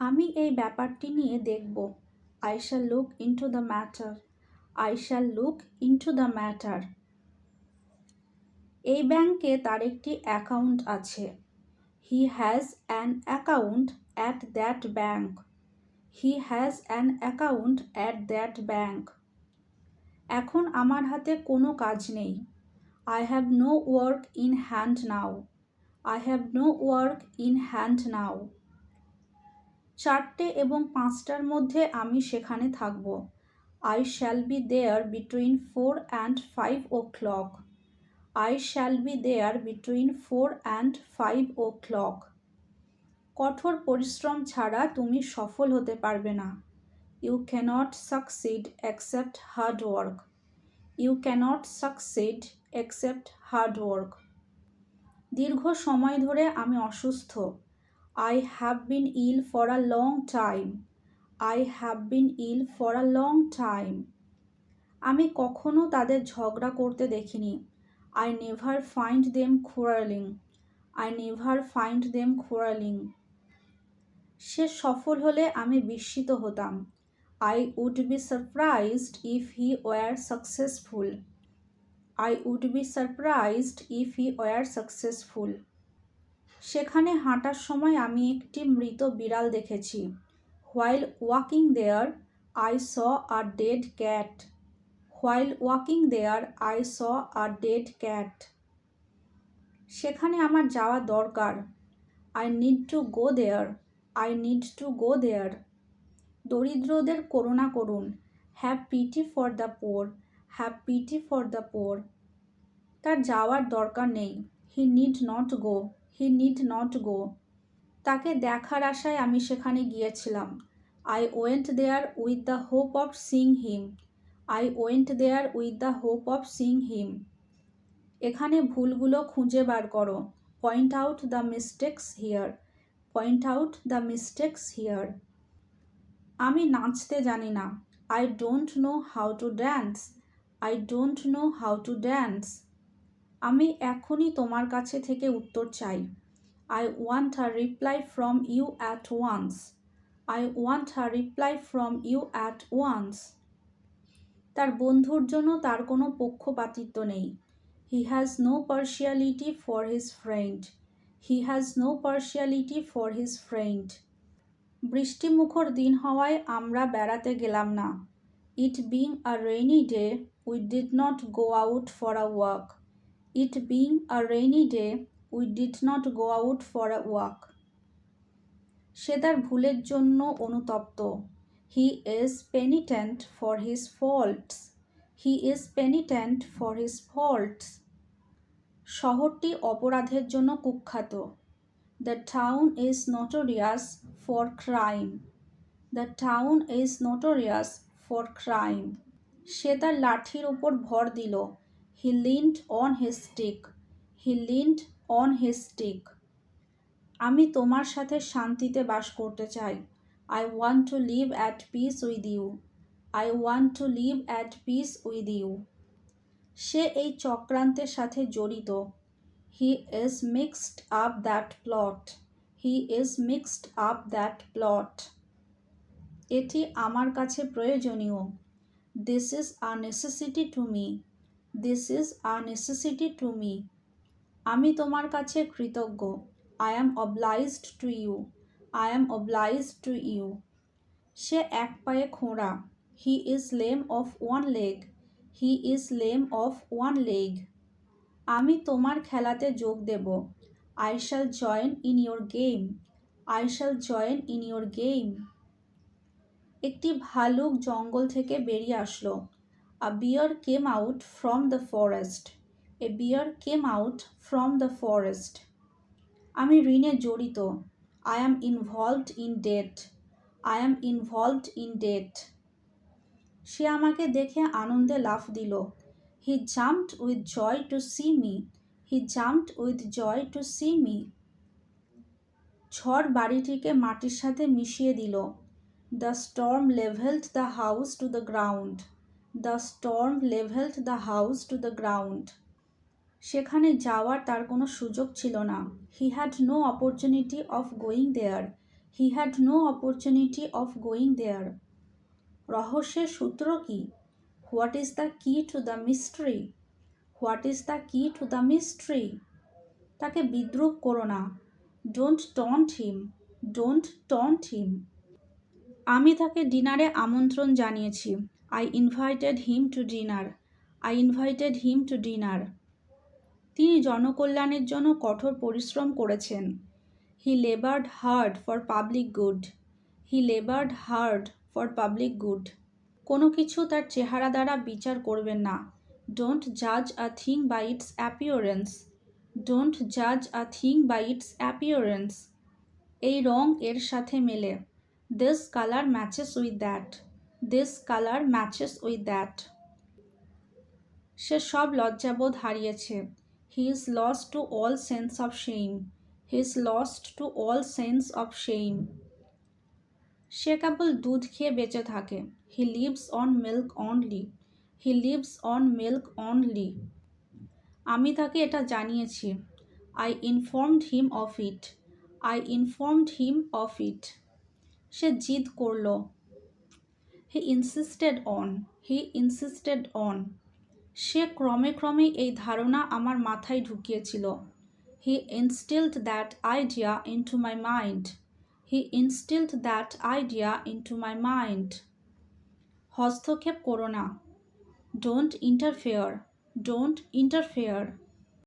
আমি এই ব্যাপারটি নিয়ে দেখব। I shall look into the matter I shall look into the matter এই ব্যাংকে তার একটি অ্যাকাউন্ট আছে। He has an account at that bank he has an account at that bank এখন আমার হাতে কোনো কাজ নেই। I have no work in hand now I have no work in hand now চারটে এবং পাঁচটার মধ্যে আমি সেখানে থাকব। I shall be there between four and five o'clock I shall be there between four and five o'clock কঠোর পরিশ্রম ছাড়া তুমি সফল হতে পারবে না। You cannot succeed accept hard work you cannot succeed accept hard work দীর্ঘ সময় ধরে আমি অসুস্থ। I have been ill for a long time I have been ill for a long time আমি কখনো তাদের ঝগড়া করতে দেখিনি। I never find them quarrelling I never find them quarrelling সে সফল হলে আমি বিস্মিত হতাম। I would be surprised if he were successful I would be surprised if he were successful সেখানে হাঁটার সময় আমি একটি মৃত বিড়াল দেখেছি। While walking there I saw a dead cat while walking there I saw a dead cat সেখানে আমার যাওয়া দরকার। I need to go there I need to go there দরিদ্রদের করুণা করুন। Have pity for the poor have pity for the poor তার যাওয়ার দরকার নেই। He need not go he need not go তাকে দেখার আশায় আমি সেখানে গিয়েছিলাম। I went there with the hope of seeing him I went there with the hope of seeing him এখানে ভুলগুলো খুঁজে বার করো। Point out the mistakes here point out the mistakes here আমি নাচতে জানি না। I don't know how to dance I don't know how to dance আমি এখনই তোমার কাছে থেকে উত্তর চাই। I want a reply from you at once I want a reply from you at once তার বন্ধুর জন্য তার কোনো পক্ষপাতিত্ব নেই। He has no partiality for his friend he has no partiality for his friend বৃষ্টিমুখর দিন হওয়ায় আমরা বেড়াতে গেলাম না। It being a rainy day we did not go out for a walk it being a rainy day we did not go out for a walk সে তার ভুলের জন্য অনুতপ্ত। He is penitent for his faults he is penitent for his faults শহরটি অপরাধের জন্য কুখ্যাত। The town is notorious for crime the town is notorious for crime সে তার লাঠির ওপর ভর দিল। He leaned on his stick he leaned on his stick আমি তোমার সাথে শান্তিতে বাস করতে চাই। I want to live at peace with you I want to live at peace with you সে এই চক্রান্তের সাথে জড়িত। He is mixed up that plot he is mixed up that plot এটি আমার কাছে প্রয়োজনীয়। This is a necessity to me this is a necessity to me আমি তোমার কাছে কৃতজ্ঞ। I am obliged to you I am obliged to you সে এক পায়ে খোঁড়া। He is lame of one leg he is lame of one leg আমি তোমার খেলাতে যোগ দেব। I shall join in your game I shall join in your game একটি ভালুক জঙ্গল থেকে বেরিয়ে আসলো। A bear came out from the forest a bear came out from the forest আমি ঋণে জড়িত। I am involved in debt I am involved in debt সে আমাকে দেখে আনন্দে লাফ দিল। He jumped with joy to see me he jumped with joy to see me ঝড় বাড়িটিকে মাটির সাথে মিশিয়ে দিল। The storm levelled the house to the ground the storm levelled the house to the ground. সেখানে যাওয়ার তার কোনো সুযোগ ছিল না। He had no opportunity of going there he had no opportunity of going there রহস্যের সূত্র কি? What is the key to the mystery what is the key to the mystery তাকে বিদ্রুপ করো না। Don't taunt him don't taunt him আমি তাকে ডিনারে আমন্ত্রণ জানিয়েছি। I invited him to dinner I invited him to dinner তিনি জনকল্যাণের জন্য কঠোর পরিশ্রম করেছেন। He laboured hard for public good he laboured hard for public good কোনো কিছু তার চেহারা দ্বারা বিচার করবেন না। ডোন্ট জাজ a thing by it's অ্যাপিওরেন্স don't জাজ আ থিং বাই ইটস অ্যাপিওরেন্স এই রং এর সাথে মেলে। This colour matches with that this colour matches with that সে সব লজ্জাবোধ হারিয়েছে। He is lost to all sense of shame he is lost to all sense of shame সে কেবল দুধ খেয়ে বেঁচে থাকে। He lives on milk only he lives on milk only আমি তাকে এটা জানিয়েছি। I informed him of it I informed him of it সে জিদ করল। He insisted on he insisted on সে ক্রমে ক্রমে এই ধারণা আমার মাথায় ঢুকিয়েছিল। He instilled that idea into my mind he instilled that idea into my mind হস্তক্ষেপ করো না। Don't interfere don't interfere